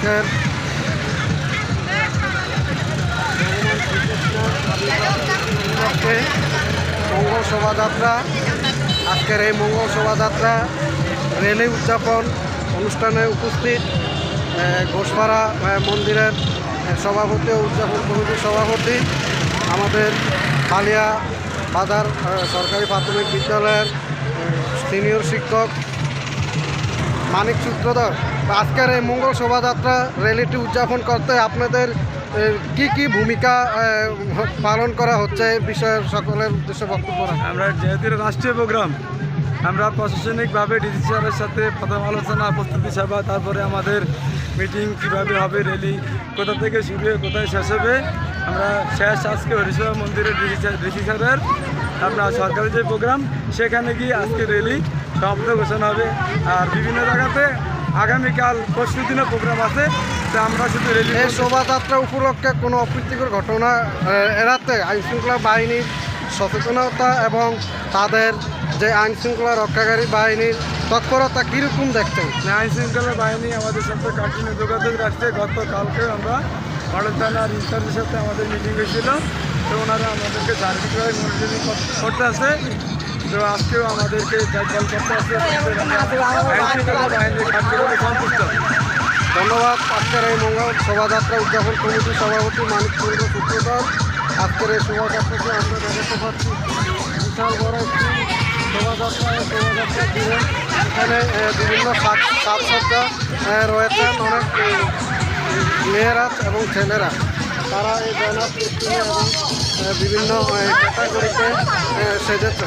উপলক্ষে মঙ্গল শোভাযাত্রা। আজকের এই মঙ্গল শোভাযাত্রা রেলি উদযাপন অনুষ্ঠানে উপস্থিত ঘোষপাড়া মন্দিরের সভাপতি উদযাপন কমিটির সভাপতি, আমাদের কালিয়া বাজার সরকারি প্রাথমিক বিদ্যালয়ের সিনিয়র শিক্ষক মানিক সূত্রধর আজকের এই মঙ্গল শোভাযাত্রা র্যালিটি উদযাপন করতে আপনাদের কি কি ভূমিকা পালন করা হচ্ছে বিষয়ে সকলের উদ্দেশ্যে বক্তব্য। আমরা যেহেতু রাষ্ট্রীয় প্রোগ্রাম, আমরা প্রশাসনিকভাবে ডিসি সাহেবের সাথে প্রথম আলোচনা, প্রস্তুতি সভা, তারপরে আমাদের মিটিং কীভাবে হবে, র্যালি কোথা থেকে শুরু হয়ে কোথায় শেষ হবে, আমরা শেষ আজকে হরিশোয়া মন্দিরের ডিসি সাহেবের আপনার সরকারি যে প্রোগ্রাম, সেখানে গিয়ে আজকে র্যালি সমাপ্ত ঘোষণা হবে। আর বিভিন্ন জায়গাতে আগামীকাল পরশু দিনও প্রোগ্রাম আছে তা আমরা শুধু এই শোভাযাত্রা উপলক্ষে কোনো অপ্রীতিকর ঘটনা এড়াতে আইনশৃঙ্খলা বাহিনীর সচেতনতা এবং তাদের যে আইনশৃঙ্খলা রক্ষাকারী বাহিনীর তৎপরতা কীরকম দেখছেন? আইন শৃঙ্খলা বাহিনী আমাদের সাথে কাঠিন্য যোগাযোগ রাখছে। গতকালকে আমরা মডেল থানার ইনচার্জের সাথে আমাদের মিটিং হয়েছিল তো ওনারা আমাদেরকে সার্বিকভাবে মনিটরিং করতে আছে। তো আজকেও আমাদেরকে দেখভাল করতে আছে আইন শৃঙ্খলা বাহিনীর কার্যক্রমে সন্তুষ্ট। ধন্যবাদ আজকের এই মঙ্গল শোভাযাত্রা উদযাপন কমিটির সভাপতি মানিক চন্দ্র সূত্রধর আজকের এই শোভাযাত্রাকে আমরা দেখাতে পাচ্ছি বিশাল বড় একটি শোভাযাত্রা এই শোভাযাত্রা এখানে বিভিন্ন সাজ সাজসজ্জা রয়েছেন অনেক মেয়েরা এবং ছেলেরা। তারা এই জয়নাথ এবং বিভিন্ন ক্যাটাগরিতে সেজেছে